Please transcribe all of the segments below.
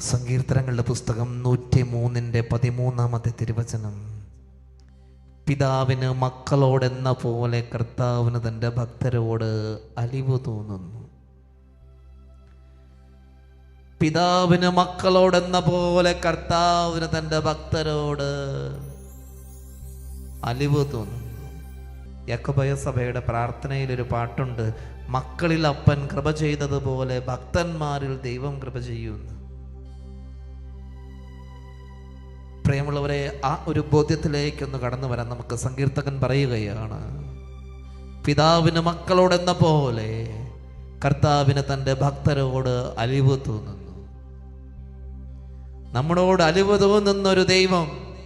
സങ്കീർത്തനങ്ങളുടെ പുസ്തകം നൂറ്റി മൂന്നിന്റെ പതിമൂന്നാമത്തെ തിരുവചനം. പിതാവിന് മക്കളോടെന്ന പോലെ കർത്താവിന് തന്റെ ഭക്തരോട് അലിവ് തോന്നുന്നു. പിതാവിന് മക്കളോടെന്ന പോലെ കർത്താവിന് തന്റെ ഭക്തരോട് അലിവ് തോന്നുന്നു യക്കോബയ സഭയുടെ പ്രാർത്ഥനയിൽ ഒരു പാട്ടുണ്ട്. മക്കളിൽ അപ്പൻ കൃപ ചെയ്തതുപോലെ ഭക്തന്മാരിൽ ദൈവം കൃപ ചെയ്യുന്നു. പ്രിയമുള്ളവരെ ആ ഒരു ബോധ്യത്തിലേക്കൊന്ന് കടന്നു വരാൻ നമുക്ക് സങ്കീർത്തകൻ പറയുകയാണ്. പിതാവിന് മക്കളോടെന്ന പോലെ കർത്താവിന് തന്റെ ഭക്തരോട് അലിവ് തോന്നുന്നു നമ്മളോട് അലിവ് തോന്നുന്ന ഒരു ദൈവം.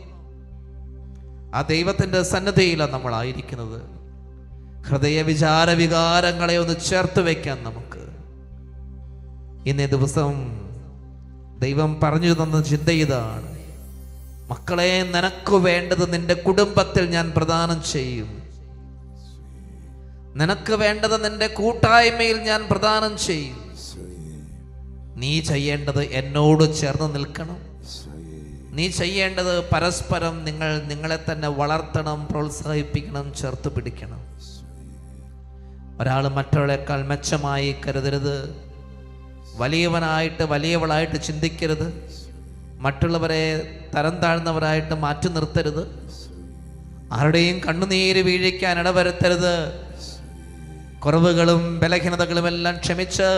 ആ ദൈവത്തിന്റെ സന്നദ്ധയിലാണ് നമ്മളായിരിക്കുന്നത്. ഹൃദയ വിചാര വികാരങ്ങളെ ഒന്ന് ചേർത്ത് വെക്കാൻ നമുക്ക്. ഇന്നേ ദിവസം ദൈവം പറഞ്ഞു തന്ന ചിന്ത ഇതാണ്. മക്കളെ നിനക്ക് വേണ്ടത് നിന്റെ കുടുംബത്തിൽ ഞാൻ പ്രദാനം ചെയ്യും. നിനക്ക് വേണ്ടത് നിന്റെ കൂട്ടായ്മയിൽ ഞാൻ പ്രദാനം ചെയ്യും. നീ ചെയ്യേണ്ടത് എന്നോട് ചേർന്ന് നിൽക്കണം. നീ ചെയ്യേണ്ടത് പരസ്പരം നിങ്ങൾ നിങ്ങളെ തന്നെ വളർത്തണം പ്രോത്സാഹിപ്പിക്കണം ചേർത്ത് പിടിക്കണം. ഒരാൾ മറ്റൊരാളേക്കാൾ മെച്ചമായി കരുതരുത്. വലിയവനായിട്ട് വലിയവളായിട്ട് ചിന്തിക്കരുത്. മറ്റുള്ളവരെ തരം താഴ്ന്നവരായിട്ട് മാറ്റി നിർത്തരുത്. ആരുടെയും കണ്ണുനീര് വീഴിക്കാൻ ഇടവരുത്തരുത്. കുറവുകളും ബലഹീനതകളും എല്ലാം ക്ഷമിച്ച്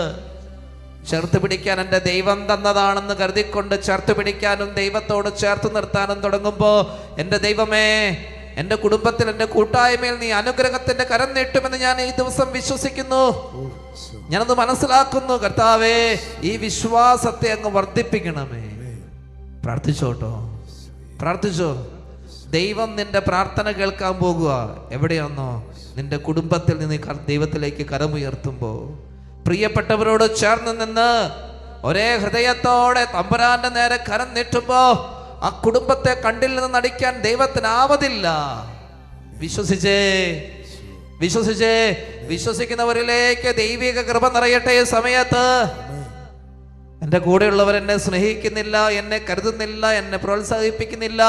ചേർത്ത് പിടിക്കാൻ എന്റെ ദൈവം തന്നതാണെന്ന് കരുതിക്കൊണ്ട് ചേർത്ത് പിടിക്കാനും ദൈവത്തോട് ചേർത്ത് നിർത്താനും തുടങ്ങുമ്പോൾ എന്റെ ദൈവമേ എന്റെ കുടുംബത്തിൽ എന്റെ കൂട്ടായ്മയിൽ നീ അനുഗ്രഹത്തിന്റെ കരം നീട്ടുമെന്ന് ഞാൻ ഈ ദിവസം വിശ്വസിക്കുന്നു. ഞാനത് മനസ്സിലാക്കുന്നു കർത്താവേ ഈ വിശ്വാസത്തെ അങ്ങ് വർദ്ധിപ്പിക്കണമേ. പ്രാർത്ഥിച്ചോട്ടോ. പ്രാർത്ഥിച്ചോ. ദൈവം നിന്റെ പ്രാർത്ഥന കേൾക്കാൻ പോകുക എവിടെയാണോ നിന്റെ കുടുംബത്തിൽ നിന്ന് ദൈവത്തിലേക്ക് കരമുയർത്തുമ്പോൾ പ്രിയപ്പെട്ടവരോട് ചേർന്ന് നിന്ന് ഒരേ ഹൃദയത്തോടെ തമ്പുരാന്റെ നേരെ കരം നീട്ടുമ്പോ ആ കുടുംബത്തെ കണ്ടിൽ നിന്ന് നടിക്കാൻ ദൈവത്തിനാവതില്ല വിശ്വസിച്ചേ? വിശ്വസിച്ചേ? വിശ്വസിക്കുന്നവരിലേക്ക് ദൈവിക കൃപ നിറയട്ടെ ഈ സമയത്ത്. എന്റെ കൂടെയുള്ളവർ എന്നെ സ്നേഹിക്കുന്നില്ല എന്നെ കരുതുന്നില്ല എന്നെ പ്രോത്സാഹിപ്പിക്കുന്നില്ല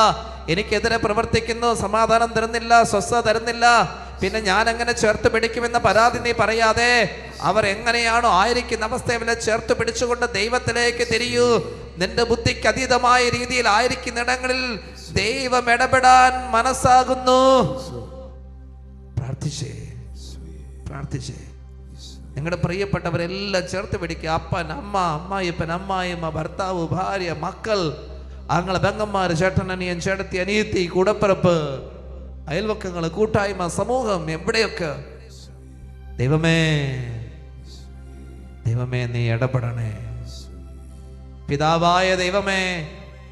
എനിക്കെതിരെ പ്രവർത്തിക്കുന്നു സമാധാനം തരുന്നില്ല സ്വസ്ഥ തരുന്നില്ല. പിന്നെ ഞാൻ എങ്ങനെ ചേർത്ത് പിടിക്കുമെന്ന പരാതി നീ പറയാതെ അവർ എങ്ങനെയാണോ ആയിരിക്കുന്ന അവസ്ഥയെ ചേർത്ത് പിടിച്ചുകൊണ്ട് ദൈവത്തിലേക്ക് തിരിയൂ. നിന്റെ ബുദ്ധിക്ക് അതീതമായ രീതിയിൽ ആയിരിക്കുന്ന ഇടങ്ങളിൽ ദൈവം ഇടപെടാൻ മനസ്സാകുന്നു. പ്രാർത്ഥിച്ചേ. പ്രാർത്ഥിച്ചേ. നിങ്ങളുടെ പ്രിയപ്പെട്ടവരെല്ലാം ചേർത്ത് പിടിക്കുക. അപ്പൻ അമ്മ അമ്മായിപ്പൻ അമ്മായിമ്മ ഭർത്താവ് ഭാര്യ മക്കൾ അങ്ങളെ പെങ്ങന്മാർ ചേട്ടൻ അനിയൻ ചേട്ടത്തി അനിയത്തി കൂടപ്പിറപ്പ് അയൽവക്കങ്ങൾ കൂട്ടായ്മ സമൂഹം എവിടെയൊക്കെ. ദൈവമേ. ദൈവമേ നീ ഇടപെടണേ. പിതാവായ ദൈവമേ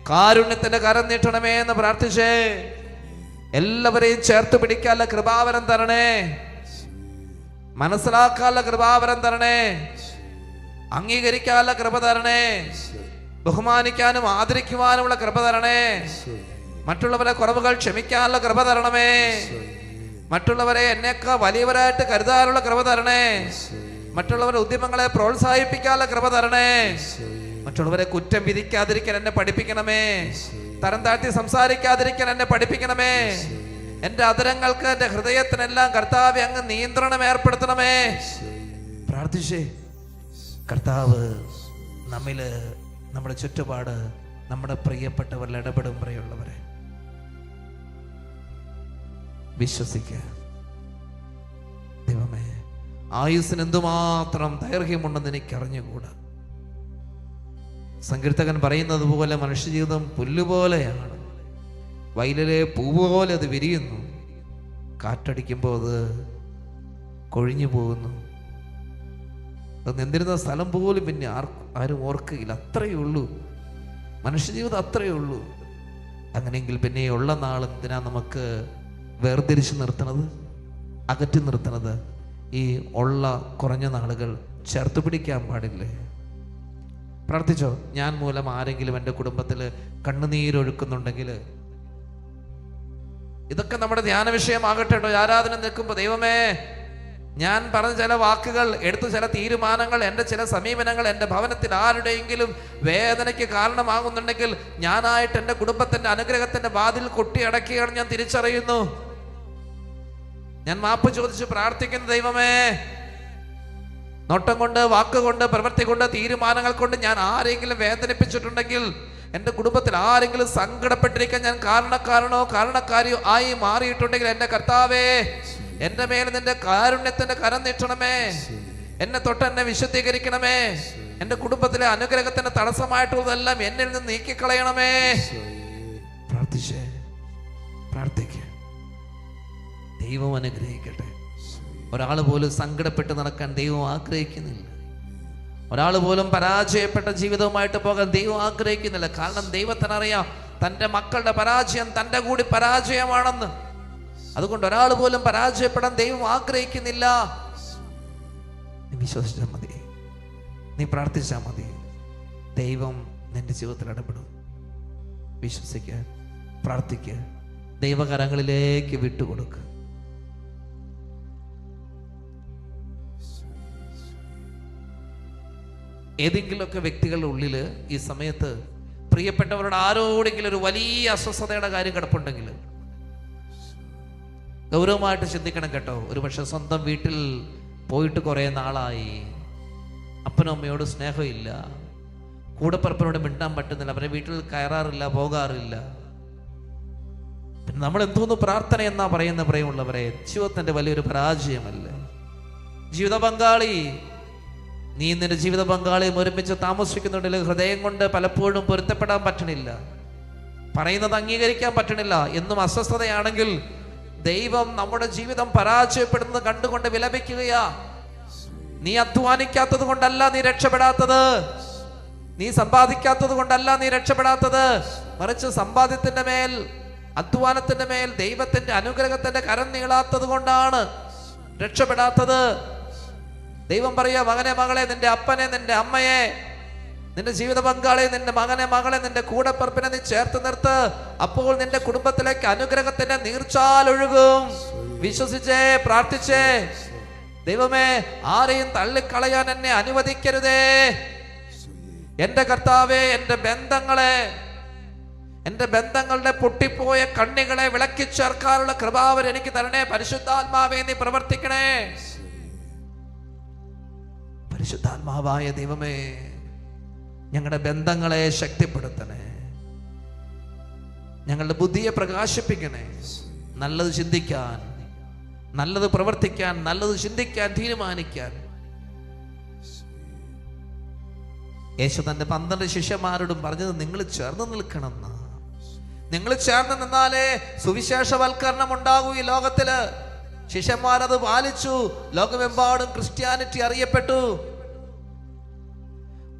കാരുണ്യത്തിന്റെ കരം നീട്ടണമേ എന്ന് പ്രാർത്ഥിച്ചേ. എല്ലാവരെയും ചേർത്ത് പിടിക്കാനുള്ള കൃപാവരം തരണേ. മനസ്സിലാക്കാനുള്ള കൃപാവരം തരണേ. അംഗീകരിക്കാനുള്ള കൃപ തരണേ. ബഹുമാനിക്കാനും ആദരിക്കുവാനുമുള്ള കൃപ തരണേ. മറ്റുള്ളവരെ കുറവുകൾ ക്ഷമിക്കാനുള്ള കൃപ തരണമേ. മറ്റുള്ളവരെ എന്നേക്കാൾ വലിയവരായിട്ട് കരുതാനുള്ള കൃപ തരണേ. മറ്റുള്ളവരുടെ ഉദ്യമങ്ങളെ പ്രോത്സാഹിപ്പിക്കാനുള്ള കൃപ തരണേ. മറ്റുള്ളവരെ കുറ്റം വിധിക്കാതിരിക്കാൻ എന്നെ പഠിപ്പിക്കണമേ. തരം താഴ്ത്തി സംസാരിക്കാതിരിക്കാൻ എന്നെ പഠിപ്പിക്കണമേ. എന്റെ അതരങ്ങൾക്ക് എന്റെ ഹൃദയത്തിനെല്ലാം കർത്താവ് അങ്ങ് നിയന്ത്രണം ഏർപ്പെടുത്തണമേ. പ്രാർത്ഥിച്ചേ. കർത്താവ് നമ്മിൽ നമ്മുടെ ചുറ്റുപാട് നമ്മുടെ പ്രിയപ്പെട്ടവരിൽ ഇടപെടും പ്രിയമുള്ളവരെ വിശ്വസിക്കുക. ആയുസ്സിന് എന്തുമാത്രം ദൈർഘ്യമുണ്ടെന്ന് എനിക്കറിഞ്ഞുകൂടാ. സങ്കീർത്തകൻ പറയുന്നത് പോലെ മനുഷ്യജീവിതം പുല്ലുപോലെയാണ്. വയലിലെ പൂപോലെ അത് വിരിയുന്നു. കാറ്റടിക്കുമ്പോൾ അത് കൊഴിഞ്ഞു പോകുന്നു. അത് നിന്നിരുന്ന സ്ഥലം പോലും പിന്നെ ആർ ആരും ഓർക്കുകയില്ല. അത്രയേ ഉള്ളൂ. മനുഷ്യജീവിതം അത്രയേ ഉള്ളൂ. അങ്ങനെയെങ്കിൽ പിന്നെ ഉള്ള നാൾ എന്തിനാ നമുക്ക് വേർതിരിച്ച് നിർത്തണത്? അകറ്റി നിർത്തണത്? ഈ ഉള്ള കുറഞ്ഞ നാളുകൾ ചേർത്ത് പിടിക്കാൻ പാടില്ലേ? പ്രാർത്ഥിച്ചോ ഞാൻ മൂലം ആരെങ്കിലും എന്റെ കുടുംബത്തിൽ കണ്ണുനീരൊഴുക്കുന്നുണ്ടെങ്കിൽ ഇതൊക്കെ നമ്മുടെ ധ്യാന വിഷയമാകട്ടെ കേട്ടോ. ആരാധന നിൽക്കുമ്പോൾ ദൈവമേ ഞാൻ പറഞ്ഞ ചില വാക്കുകൾ എടുത്ത ചില തീരുമാനങ്ങൾ എന്റെ ചില സമീപനങ്ങൾ എന്റെ ഭവനത്തിൽ ആരുടെയെങ്കിലും വേദനയ്ക്ക് കാരണമാകുന്നുണ്ടെങ്കിൽ ഞാനായിട്ട് എന്റെ കുടുംബത്തിന്റെ അനുഗ്രഹത്തിന്റെ വാതിൽ കൊട്ടിയടക്കുകയാണ് ഞാൻ തിരിച്ചറിയുന്നു. ഞാൻ മാപ്പ് ചോദിച്ച് പ്രാർത്ഥിക്കുന്ന ദൈവമേ. നോട്ടം കൊണ്ട് വാക്കുകൊണ്ട് പ്രവൃത്തി കൊണ്ട് തീരുമാനങ്ങൾ കൊണ്ട് ഞാൻ ആരെങ്കിലും വേദനിപ്പിച്ചിട്ടുണ്ടെങ്കിൽ എന്റെ കുടുംബത്തിൽ ആരെങ്കിലും സങ്കടപ്പെട്ടിരിക്കാൻ ഞാൻ കാരണക്കാരനോ കാരണക്കാരിയോ ആയി മാറിയിട്ടുണ്ടെങ്കിൽ എന്റെ കർത്താവേ എന്റെ മേൽ നിന്റെ കാരുണ്യത്തിന്റെ കരം നീട്ടണമേ. എന്നെ തൊട്ട് എന്നെ വിശുദ്ധീകരിക്കണമേ. എന്റെ കുടുംബത്തിലെ അനുഗ്രഹത്തിന് തടസ്സമായിട്ടുള്ളതെല്ലാം എന്നിൽ നിന്ന് നീക്കിക്കളയണമേ. പ്രാർത്ഥിച്ചേ പ്രാർത്ഥിക്കുക ദൈവം അനുഗ്രഹിക്കട്ടെ. ഒരാൾ പോലും സങ്കടപ്പെട്ട് നടക്കാൻ ദൈവം ആഗ്രഹിക്കുന്നില്ല. ഒരാൾ പോലും പരാജയപ്പെട്ട ജീവിതവുമായിട്ട് പോകാൻ ദൈവം ആഗ്രഹിക്കുന്നില്ല. കാരണം ദൈവത്തിനറിയാം തന്റെ മക്കളുടെ പരാജയം തന്റെ കൂടി പരാജയമാണെന്ന്. അതുകൊണ്ട് ഒരാൾ പോലും പരാജയപ്പെടാൻ ദൈവം ആഗ്രഹിക്കുന്നില്ല. നീ വിശ്വസിച്ചാൽ മതി. നീ പ്രാർത്ഥിച്ചാൽ മതി. ദൈവം നിന്റെ ജീവിതത്തിൽ ഇടപെടും. വിശ്വസിക്കുക പ്രാർത്ഥിക്കുക ദൈവകരങ്ങളിലേക്ക് വിട്ടുകൊടുക്കുക ഏതെങ്കിലുമൊക്കെ വ്യക്തികളുടെ ഉള്ളിൽ ഈ സമയത്ത് പ്രിയപ്പെട്ടവരുടെ ആരോടെങ്കിലും ഒരു വലിയ അസ്വസ്ഥതയുടെ കാര്യം കിടപ്പുണ്ടെങ്കിൽ ഗൗരവമായിട്ട് ചിന്തിക്കണം കേട്ടോ. ഒരു പക്ഷെ സ്വന്തം വീട്ടിൽ പോയിട്ട് കുറേ നാളായി. അപ്പനും അമ്മയോട് സ്നേഹമില്ല. കൂടപ്പറപ്പനോട് മിണ്ടാൻ പറ്റുന്നില്ല. അവരെ വീട്ടിൽ കയറാറില്ല പോകാറില്ല. പിന്നെ നമ്മൾ എന്തോന്ന് പ്രാർത്ഥന എന്നാ പറയുന്ന പ്രിയമുള്ളവരെ ജീവിതത്തിന്റെ വലിയൊരു പരാജയമല്ലേ? ജീവിത പങ്കാളി നീ നിന്റെ ജീവിത പങ്കാളിയും ഒരുമിച്ച് താമസിക്കുന്നുണ്ടെങ്കിൽ ഹൃദയം കൊണ്ട് പലപ്പോഴും പൊരുത്തപ്പെടാൻ പറ്റണില്ല. പറയുന്നത് അംഗീകരിക്കാൻ പറ്റണില്ല. എന്നും അസ്വസ്ഥതയാണെങ്കിൽ ദൈവം നമ്മുടെ ജീവിതം പരാജയപ്പെടുന്നത് കണ്ടുകൊണ്ട് വിലപിക്കുകയാ. നീ അധ്വാനിക്കാത്തത് കൊണ്ടല്ല നീ രക്ഷപ്പെടാത്തത്. നീ സമ്പാദിക്കാത്തത് കൊണ്ടല്ല നീ രക്ഷപ്പെടാത്തത്. മറിച്ച് സമ്പാദ്യത്തിന്റെ മേൽ അധ്വാനത്തിന്റെ മേൽ ദൈവത്തിന്റെ അനുഗ്രഹത്തിന്റെ കരം നീളാത്തത് കൊണ്ടാണ് രക്ഷപ്പെടാത്തത്. ദൈവം പറയുക മകനെ മകളെ നിന്റെ അപ്പനെ നിന്റെ അമ്മയെ നിന്റെ ജീവിത പങ്കാളിയെ നിന്റെ മകനെ മകളെ നിന്റെ കൂടെ കൂടപ്പറപ്പിനെ നീ ചേർത്ത് നിർത്ത്. അപ്പോൾ നിന്റെ കുടുംബത്തിലേക്ക് അനുഗ്രഹത്തിന്റെ നീർച്ചാൽ ഒഴുകും. വിശ്വസിച്ചേ പ്രാർത്ഥിച്ചേ. ദൈവമേ ആരെയും തള്ളിക്കളയാൻ എന്നെ അനുവദിക്കരുതേ. എന്റെ കർത്താവെ എന്റെ ബന്ധങ്ങളെ എന്റെ ബന്ധങ്ങളുടെ പൊട്ടിപ്പോയ കണ്ണികളെ വിളക്കി ചേർക്കാനുള്ള കൃപാവർ എനിക്ക് തരണേ. പരിശുദ്ധാത്മാവേ നീ പ്രവർത്തിക്കണേ. പരിശുദ്ധാത്മാവായ ദൈവമേ ഞങ്ങളുടെ ബന്ധങ്ങളെ ശക്തിപ്പെടുത്തണേ. ഞങ്ങളുടെ ബുദ്ധിയെ പ്രകാശിപ്പിക്കണേ. നല്ലത് ചിന്തിക്കാൻ നല്ലത് പ്രവർത്തിക്കാൻ നല്ലത് ചിന്തിക്കാൻ തീരുമാനിക്കാൻ. യേശു തന്റെ പന്ത്രണ്ട് ശിഷ്യന്മാരോടും പറഞ്ഞത് നിങ്ങൾ ചേർന്ന് നിൽക്കണം നിങ്ങൾ ചേർന്ന് നിന്നാലേ സുവിശേഷവൽക്കരണം ഉണ്ടാകൂ ഈ ലോകത്തിൽ. ശിഷ്യന്മാരത് പാലിച്ചു. ലോകമെമ്പാടും ക്രിസ്ത്യാനിറ്റി അറിയപ്പെട്ടു.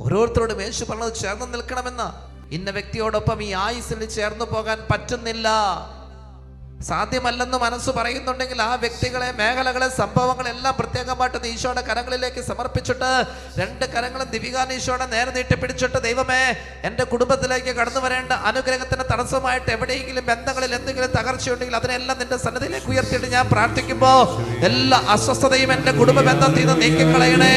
ഓരോരുത്തരോടും യേശു പറഞ്ഞത് ചേർന്ന് നിൽക്കണമെന്ന്. ഇന്ന വ്യക്തിയോടൊപ്പം ഈ ആയുസിൽ ചേർന്നു പോകാൻ പറ്റുന്നില്ല. സാധ്യമല്ലെന്ന് മനസ്സ് പറയുന്നുണ്ടെങ്കിൽ ആ വ്യക്തികളെ മേഖലകളെ സംഭവങ്ങളെല്ലാം പ്രത്യേകമായിട്ട് ഈശോയുടെ കരങ്ങളിലേക്ക് സമർപ്പിച്ചിട്ട് രണ്ട് കരങ്ങളും ദിവികാൻ ഈശോയുടെ നേരെ നീട്ടി പിടിച്ചിട്ട് ദൈവമേ എന്റെ കുടുംബത്തിലേക്ക് കടന്നു വരേണ്ട അനുഗ്രഹത്തിന് തടസ്സമായിട്ട് എവിടെയെങ്കിലും ബന്ധങ്ങളിൽ എന്തെങ്കിലും തകർച്ചയുണ്ടെങ്കിൽ അതിനെല്ലാം നിന്റെ സന്നദ്ധിയിലേക്ക് ഉയർത്തിയിട്ട് ഞാൻ പ്രാർത്ഥിക്കുമ്പോൾ എല്ലാ അസ്വസ്ഥതയും എന്റെ കുടുംബ ബന്ധത്തിൽ നിന്ന് നീക്കിക്കളയണേ.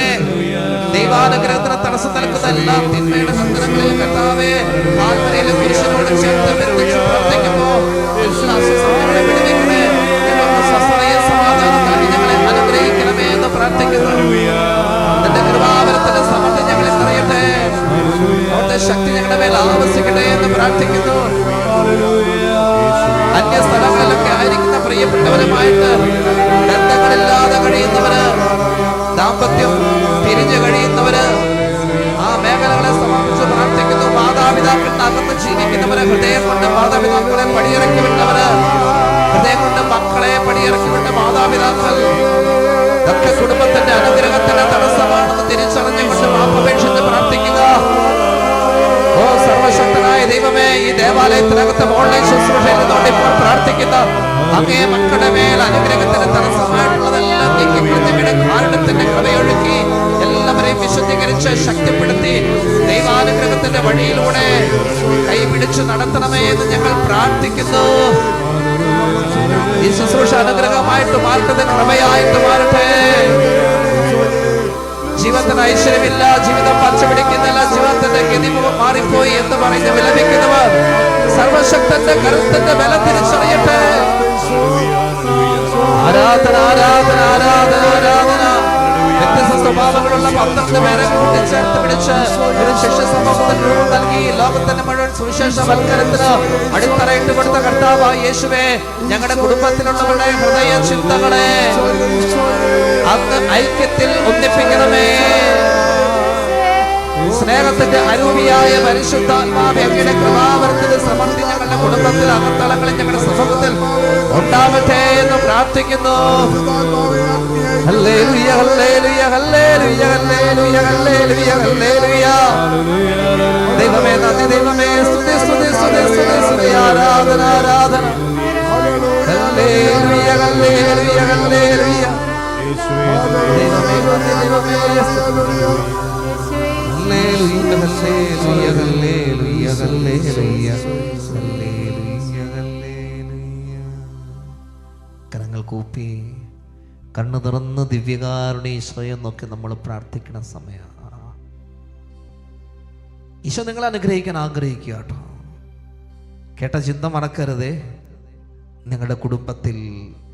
ദൈവാനുഗ്രഹത്തിന് തടസ്സം നൽകുന്ന എല്ലാ തിന്മയുടെ ബന്ധനങ്ങളിൽ കർത്താവേ കുരിശിനോട് ചേർത്ത് പ്രാർത്ഥിക്കുമ്പോൾ വിടുവിക്കണേ എല്ലാ ഞങ്ങളെ അനുഗ്രഹിക്കണമേ എന്ന് പ്രാർത്ഥിക്കുന്നു. ജീവിതത്തിന് ഐശ്വര്യമില്ല ജീവിതം പച്ചപിടിക്കുന്നില്ല ജീവിതത്തിന്റെ ഗതി മാറിപ്പോയി എന്ന് പറഞ്ഞ് വിലപിക്കുന്നവർ സർവശക്തന്റെ കരുത്തിന്റെ ബല തിരിച്ചറിയട്ടെ. ആരാധന ആരാധന ആരാധന ആരാധന. വ്യത്യസ്ത സ്വഭാവങ്ങളുള്ള പന്ത്രണ്ട് പേരെ കൂട്ടിച്ചേർത്ത് പിടിച്ച് ഒരു ശിക്ഷ സമൂഹത്തിന് രൂപം നൽകി ലോകത്തിന്റെ മുഴുവൻ സുവിശേഷവൽക്കരത്തിന് അടിത്തറയിട്ട് കൊടുത്ത കർത്താവായ യേശുവേ ഞങ്ങളുടെ കുടുംബത്തിലുള്ളവരുടെ ഹൃദയ ചിന്തകളെ അന്ന് ഐക്യത്തിൽ ഒന്നിപ്പിക്കണമേ. സ്നേഹത്തിന്റെ അരൂപിയായ പരിശുദ്ധാത്മാവ് അങ്ങയുടെ കൃപാവർത്തിത സമൃദ്ധി ഞങ്ങളുടെ കുടുംബത്തിൽ അകത്തളങ്ങളിൽ ഞങ്ങളുടെ സമൂഹത്തിൽ ഉണ്ടാവട്ടെ എന്ന് പ്രാർത്ഥിക്കുന്നു hallelujah, hallelujah, hallelujah, hallelujah, hallelujah, hallelujah. ദൈവമേ നന്ദി ദൈവമേ സ്തുതി സ്തുതി സ്തുതി സ്തുതി സ്തുതി ആരാധന ആരാധന ഹല്ലേലൂയ, ഹല്ലേലൂയ, ഹല്ലേലൂയ. കരങ്ങൾ കൂപ്പി കണ്ണു തുറന്ന് ദിവ്യകാരുടെ ഈശോയെ നോക്കി നമ്മൾ പ്രാർത്ഥിക്കുന്ന സമയമാണ് ഈശോ നിങ്ങൾ അനുഗ്രഹിക്കാൻ ആഗ്രഹിക്കുക കേട്ടോ. കേട്ട ചിന്ത മറക്കരുതേ. നിങ്ങളുടെ കുടുംബത്തിൽ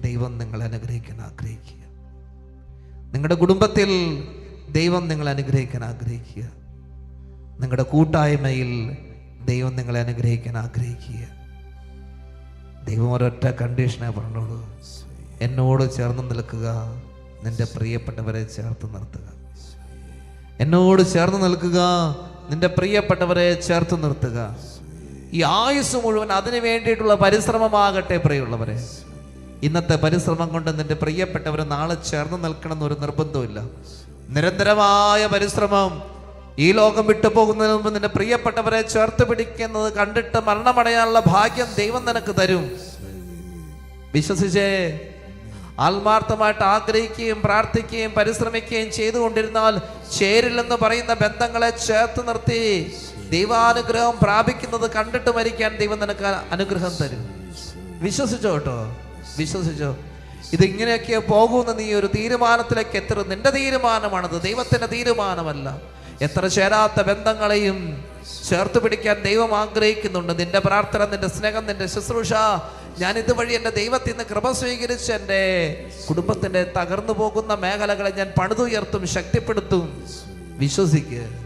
ദൈവം നിങ്ങളെ അനുഗ്രഹിക്കാൻ ആഗ്രഹിക്കുക. നിങ്ങളുടെ കുടുംബത്തിൽ ദൈവം നിങ്ങളെ അനുഗ്രഹിക്കാൻ ആഗ്രഹിക്കുക. നിങ്ങളുടെ കൂട്ടായ്മയിൽ ദൈവം നിങ്ങളെ അനുഗ്രഹിക്കാൻ ആഗ്രഹിക്കുക. ദൈവം ഒരൊറ്റ കണ്ടീഷനെ പറഞ്ഞോളൂ. എന്നോട് ചേർന്ന് നിൽക്കുക. നിന്റെ പ്രിയപ്പെട്ടവരെ ചേർത്ത് നിർത്തുക. എന്നോട് ചേർന്ന് നിൽക്കുക. നിന്റെ പ്രിയപ്പെട്ടവരെ ചേർത്ത് നിർത്തുക. ഈ ആയുസ് മുഴുവൻ അതിനു വേണ്ടിയിട്ടുള്ള പരിശ്രമമാകട്ടെ പ്രിയമുള്ളവരെ. ഇന്നത്തെ പരിശ്രമം കൊണ്ട് നിന്റെ പ്രിയപ്പെട്ടവരെ നാളെ ചേർന്ന് നിൽക്കണം എന്നൊരു നിർബന്ധമില്ല നിരന്തരമായ പരിശ്രമം. ഈ ലോകം വിട്ടു പോകുന്നതിന് മുമ്പ് നിന്റെ പ്രിയപ്പെട്ടവരെ ചേർത്ത് പിടിക്കുന്നത് കണ്ടിട്ട് മരണമടയാനുള്ള ഭാഗ്യം ദൈവം നിനക്ക് തരും. വിശ്വസിച്ചേ? ആത്മാർത്ഥമായിട്ട് ആഗ്രഹിക്കുകയും പ്രാർത്ഥിക്കുകയും പരിശ്രമിക്കുകയും ചെയ്തുകൊണ്ടിരുന്നാൽ ചേരില്ലെന്ന് പറയുന്ന ബന്ധങ്ങളെ ചേർത്ത് നിർത്തി ദൈവാനുഗ്രഹം പ്രാപിക്കുന്നത് കണ്ടിട്ട് മരിക്കാൻ ദൈവം നിനക്ക് അനുഗ്രഹം തരും. വിശ്വസിച്ചോ കേട്ടോ? വിശ്വസിച്ചോ? ഇതിങ്ങനെയൊക്കെ പോകുമെന്ന് നീ ഒരു തീരുമാനത്തിലേക്ക് എത്തരുത്. നിന്റെ തീരുമാനമാണത്. ദൈവത്തിന്റെ തീരുമാനമല്ല. എത്ര ചേരാത്ത ബന്ധങ്ങളെയും ചേർത്ത് പിടിക്കാൻ ദൈവം ആഗ്രഹിക്കുന്നുണ്ട്. നിന്റെ പ്രാർത്ഥന നിന്റെ സ്നേഹം നിന്റെ ശുശ്രൂഷ ഞാൻ ഇതുവഴി എന്റെ ദൈവത്തിൽ നിന്ന് കൃപ സ്വീകരിച്ച് എന്റെ കുടുംബത്തിന്റെ തകർന്നു പോകുന്ന മേഖലകളെ ഞാൻ പണിതുയർത്തും ശക്തിപ്പെടുത്തും. വിശ്വസിക്ക്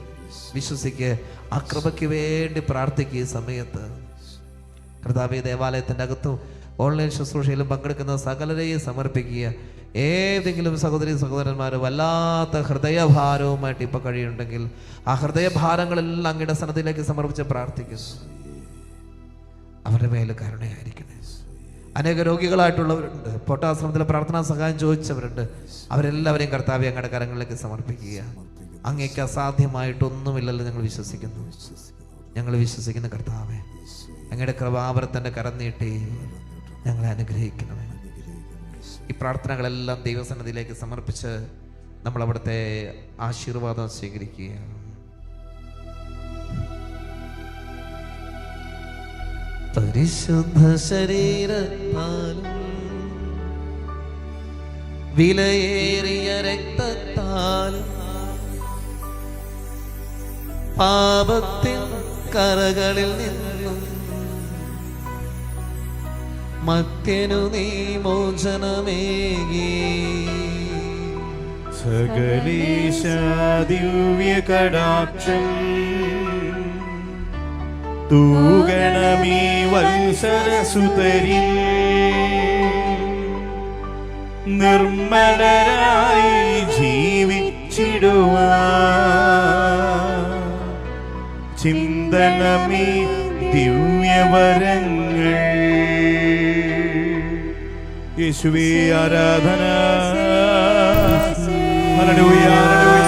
വിശ്വസിക്ക്. ആ കൃപയ്ക്ക് വേണ്ടി പ്രാർത്ഥിക്കുക ഈ സമയത്ത്. കർത്താവ് ദേവാലയത്തിന്റെ അകത്തും ഓൺലൈൻ ശുശ്രൂഷയിലും പങ്കെടുക്കുന്ന സകലരെയും സമർപ്പിക്കുക. ഏതെങ്കിലും സഹോദരി സഹോദരന്മാർ വല്ലാത്ത ഹൃദയഭാരവുമായിട്ട് ഇപ്പൊ കഴിയുണ്ടെങ്കിൽ ആ ഹൃദയഭാരങ്ങളെല്ലാം അങ്ങയുടെ സ്ഥലത്തിലേക്ക് സമർപ്പിച്ച് പ്രാർത്ഥിക്കുന്നു അവരുടെ മേൽ കരുണയായിരിക്കണേ. അനേക രോഗികളായിട്ടുള്ളവരുണ്ട്. പൊട്ടാശ്രമത്തിലെ പ്രാർത്ഥനാ സഹായം ചോദിച്ചവരുണ്ട്. അവരെല്ലാവരെയും കർത്താവ് അങ്ങയുടെ കരങ്ങളിലേക്ക് സമർപ്പിക്കുക. അങ്ങേക്ക് അസാധ്യമായിട്ടൊന്നുമില്ലല്ലോ ഞങ്ങൾ വിശ്വസിക്കുന്നു. ഞങ്ങൾ വിശ്വസിക്കുന്ന കർത്താവേ അങ്ങയുടെ കൃപാവരത്തിന്റെ കരം നീട്ടി ഞങ്ങളെ അനുഗ്രഹിക്കണമേ. പ്രാർത്ഥനകളെല്ലാം ദൈവസന്നിധിയിലേക്ക് സമർപ്പിച്ച് നമ്മൾ അവിടുത്തെ ആശീർവാദം സ്വീകരിക്കുക പരിശുദ്ധ ശരീരത്താലും വിലയേറിയ രക്തത്താലും പാപത്തിൻ കറകളിൽ നിന്നും മത്യനു നീ മോചനമേകി. സകലേശ ദിവ്യ കടാക്ഷം തൂഗണമീ വത്സരസുതരി നിർമ്മലരായി ജീവിച്ചിടുവാ. ചിന്തനമീ ദിവ്യവരങ്ങൾ. യേശുവേ ആരാധന. ഹല്ലേലൂയ, ഹല്ലേലൂയ.